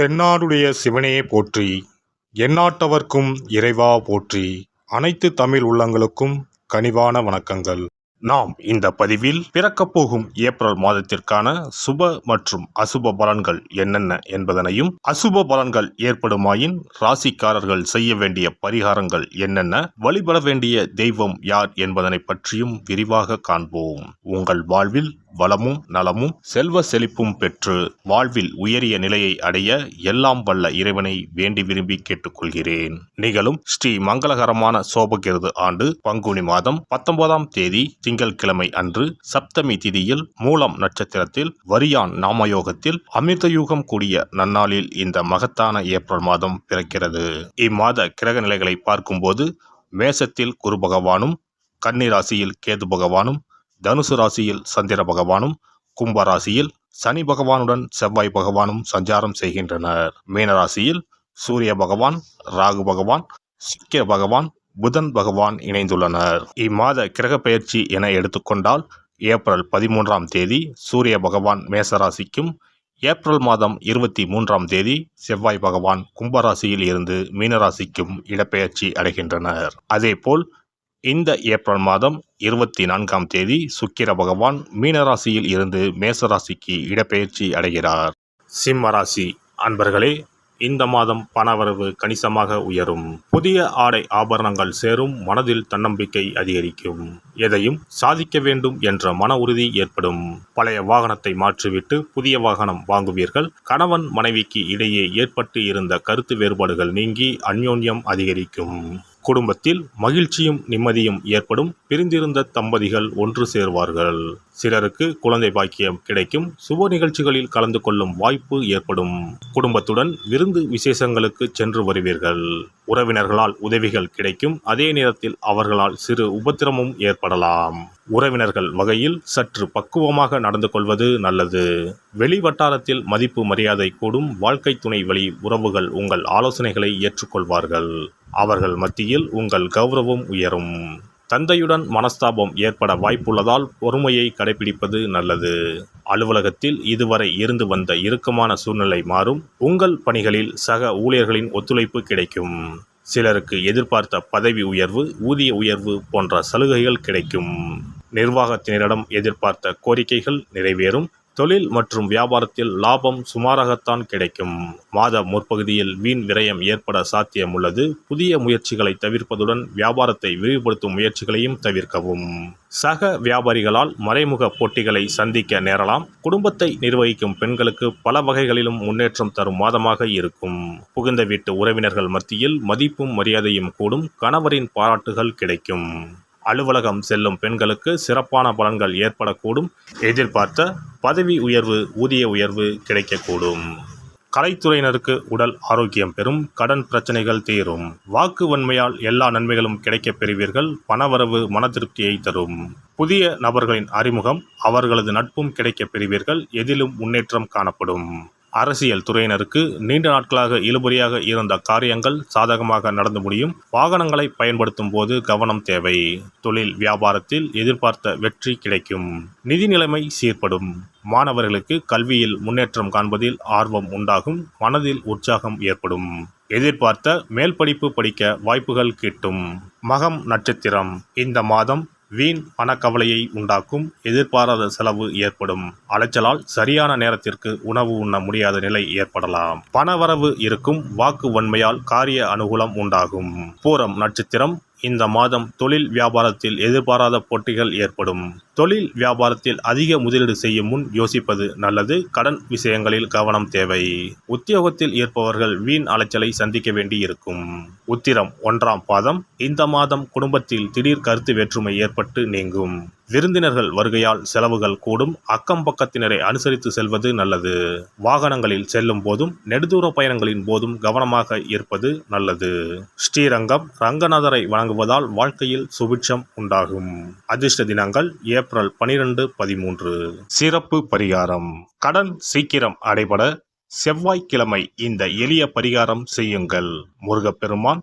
தென்னாடுடைய சிவனே போற்றி எந்நாட்டவர்க்கும் இறைவா போற்றி அனைத்து தமிழ் உள்ளங்களுக்கும் கனிவான வணக்கங்கள். நாம் இந்த பதிவில் பிறக்கப் போகும் ஏப்ரல் மாதத்திற்கான சுப மற்றும் அசுப பலன்கள் என்னென்ன என்பதனையும் அசுப பலன்கள் ஏற்படுமாயின் ராசிக்காரர்கள் செய்ய வேண்டிய பரிகாரங்கள் என்னென்ன வழிபட வேண்டிய தெய்வம் யார் என்பதனை பற்றியும் விரிவாக காண்போம். உங்கள் வாழ்வில் வளமும் நலமும் செல்வ செழிப்பும் பெற்று வாழ்வில் உயரிய நிலையை அடைய எல்லாம் வல்ல இறைவனை வேண்டி விரும்பி கேட்டுக்கொள்கிறேன். நிகழும் ஸ்ரீ மங்களகரமான சோபகிருது ஆண்டு பங்குனி மாதம் பத்தொன்பதாம் தேதி திங்கட்கிழமை அன்று சப்தமி திதியில் மூலம் நட்சத்திரத்தில் வரியான் நாமயோகத்தில் அமிர்தயூகம் கூடிய நன்னாளில் இந்த மகத்தான ஏப்ரல் மாதம் பிறக்கிறது. இம்மாத கிரக நிலைகளை பார்க்கும்போது மேசத்தில் குரு பகவானும் கன்னி ராசியில் கேது பகவானும் தனுசு ராசியில் சந்திர பகவானும் கும்ப ராசியில் சனி பகவானுடன் செவ்வாய் பகவானும் சஞ்சாரம் செய்கின்றனர். மீனராசியில் சூரிய பகவான் ராகு பகவான் சுக்கிர பகவான் புதன் பகவான் இணைந்துள்ளனர். இம்மாத கிரக பெயர்ச்சி என எடுத்துக்கொண்டால் ஏப்ரல் பதிமூன்றாம் தேதி சூரிய பகவான் மேசராசிக்கும் ஏப்ரல் மாதம் இருபத்தி மூன்றாம் தேதி செவ்வாய் பகவான் கும்பராசியில் இருந்து மீனராசிக்கும் இடப்பெயர்ச்சி அடைகின்றனர். அதேபோல் இந்த ஏப்ரல் மாதம் இருபத்தி நான்காம் தேதி சுக்கிர பகவான் மீனராசியில் இருந்து மேசராசிக்கு இடப்பெயர்ச்சி அடைகிறார். சிம்ம ராசி அன்பர்களே இந்த மாதம் பணவரவு கணிசமாக உயரும். புதிய ஆடை ஆபரணங்கள் சேரும் மனதில் தன்னம்பிக்கை அதிகரிக்கும். எதையும் சாதிக்க வேண்டும் என்ற மன உறுதி ஏற்படும். பழைய வாகனத்தை மாற்றிவிட்டு புதிய வாகனம் வாங்குவீர்கள். கணவன் மனைவிக்கு இடையே ஏற்பட்டு இருந்த கருத்து வேறுபாடுகள் நீங்கி அந்யோன்யம் அதிகரிக்கும். குடும்பத்தில் மகிழ்ச்சியும் நிம்மதியும் ஏற்படும் பிரிந்திருந்த தம்பதிகள் ஒன்று சேர்வார்கள். சிலருக்கு குழந்தை பாக்கியம் கிடைக்கும். சுப நிகழ்ச்சிகளில் கலந்து கொள்ளும் வாய்ப்பு ஏற்படும். குடும்பத்துடன் விருந்து விசேஷங்களுக்கு சென்று வருவீர்கள். உறவினர்களால் உதவிகள் கிடைக்கும். அதே நேரத்தில் அவர்களால் சிறு உபத்திரமும் ஏற்படலாம். உறவினர்கள் வகையில் சற்று பக்குவமாக நடந்து கொள்வது நல்லது. வெளி வட்டாரத்தில் மதிப்பு மரியாதை கூடும் வாழ்க்கை துணை வழி உறவுகள் உங்கள் ஆலோசனைகளை ஏற்றுக்கொள்வார்கள். அவர்கள் மத்தியில் உங்கள் கௌரவம் உயரும். தந்தையுடன் மனஸ்தாபம் ஏற்பட வாய்ப்புள்ளதால் பொறுமையை கடைபிடிப்பது நல்லது. அலுவலகத்தில் இதுவரை இருந்து வந்த இறுக்கமான சூழ்நிலை மாறும். உங்கள் பணிகளில் சக ஊழியர்களின் ஒத்துழைப்பு கிடைக்கும். சிலருக்கு எதிர்பார்த்த பதவி உயர்வு ஊதிய உயர்வு போன்ற சலுகைகள் கிடைக்கும். நிர்வாகத்தினரிடம் எதிர்பார்த்த கோரிக்கைகள் நிறைவேறும். தொழில் மற்றும் வியாபாரத்தில் லாபம் சுமாராகத்தான் கிடைக்கும். மாத முற்பகுதியில் வீண் விரயம் ஏற்பட சாத்தியம் உள்ளது. புதிய முயற்சிகளை தவிர்ப்பதுடன் வியாபாரத்தை விரிவுபடுத்தும் முயற்சிகளையும் தவிர்க்கவும். சக வியாபாரிகளால் மறைமுக போட்டிகளை சந்திக்க நேரலாம். குடும்பத்தை நிர்வகிக்கும் பெண்களுக்கு பல வகைகளிலும் முன்னேற்றம் தரும் மாதமாக இருக்கும். புகுந்த வீட்டு உறவினர்கள் மத்தியில் மதிப்பும் மரியாதையும் கூடும். கணவரின் பாராட்டுகள் கிடைக்கும். அலுவலகம் செல்லும் பெண்களுக்கு சிறப்பான பலன்கள் ஏற்படக்கூடும். எதிர்பார்த்த பதவி உயர்வு ஊதிய உயர்வு கிடைக்கக்கூடும். கலைத்துறையினருக்கு உடல் ஆரோக்கியம் பெறும் கடன் பிரச்சனைகள் தீரும். வாக்கு வன்மையால் எல்லா நன்மைகளும் கிடைக்கப் பெறுவீர்கள் பணவரவு மன திருப்தியை தரும். புதிய நபர்களின் அறிமுகம் அவர்களது நட்பும் கிடைக்கப் பெறுவீர்கள் எதிலும் முன்னேற்றம் காணப்படும். அரசியல் துறையினருக்கு நீண்ட நாட்களாக இழுபறியாக இருந்த காரியங்கள் சாதகமாக நடந்து முடியும். வாகனங்களை பயன்படுத்தும் போது கவனம் தேவை. தொழில் வியாபாரத்தில் எதிர்பார்த்த வெற்றி கிடைக்கும். நிதி நிலைமை சீர்படும். மாணவர்களுக்கு கல்வியில் முன்னேற்றம் காண்பதில் ஆர்வம் உண்டாகும். மனதில் உற்சாகம் ஏற்படும். எதிர்பார்த்த மேல் படிப்பு படிக்க வாய்ப்புகள் கிட்டும். மகம் நட்சத்திரம். இந்த மாதம் வீண் பணக்கவலையை உண்டாக்கும் எதிர்பாராத செலவு ஏற்படும். அலைச்சலால் சரியான நேரத்திற்கு உணவு உண்ண முடியாத நிலை ஏற்படலாம். பணவரவு இருக்கும் வாக்கு வன்மையால் காரிய அனுகூலம் உண்டாகும். பூரம் நட்சத்திரம் இந்த மாதம் தொழில் வியாபாரத்தில் எதிர்பாராத போட்டிகள் ஏற்படும். தொழில் வியாபாரத்தில் அதிக முதலீடு செய்யும் முன் யோசிப்பது நல்லது. கடன் விஷயங்களில் கவனம் தேவை. உத்தியோகத்தில் இருப்பவர்கள் வீண் அலைச்சலை சந்திக்க வேண்டி இருக்கும் உத்திரம் ஒன்றாம் பாதம். இந்த மாதம் குடும்பத்தில் திடீர் கருத்து வேற்றுமை ஏற்பட்டு நீங்கும். விருந்தினர்கள் வருகையால் செலவுகள் கூடும். அக்கம் பக்கத்தினரை அனுசரித்து செல்வது நல்லது. வாகனங்களில் செல்லும் போதும் நெடுதூர பயணங்களின் போதும் கவனமாக இருப்பது நல்லது. ஸ்ரீரங்கம் ரங்கநாதரை வணங்குவதால் வாழ்க்கையில் சுபிட்சம் உண்டாகும். அதிர்ஷ்ட தினங்கள் ஏப்ரல் பனிரெண்டு பதிமூன்று. சிறப்பு பரிகாரம். கடன் சீக்கிரம் அடைபட செவ்வாய்க்கிழமை இந்த எளிய பரிகாரம் செய்யுங்கள். முருகப்பெருமான்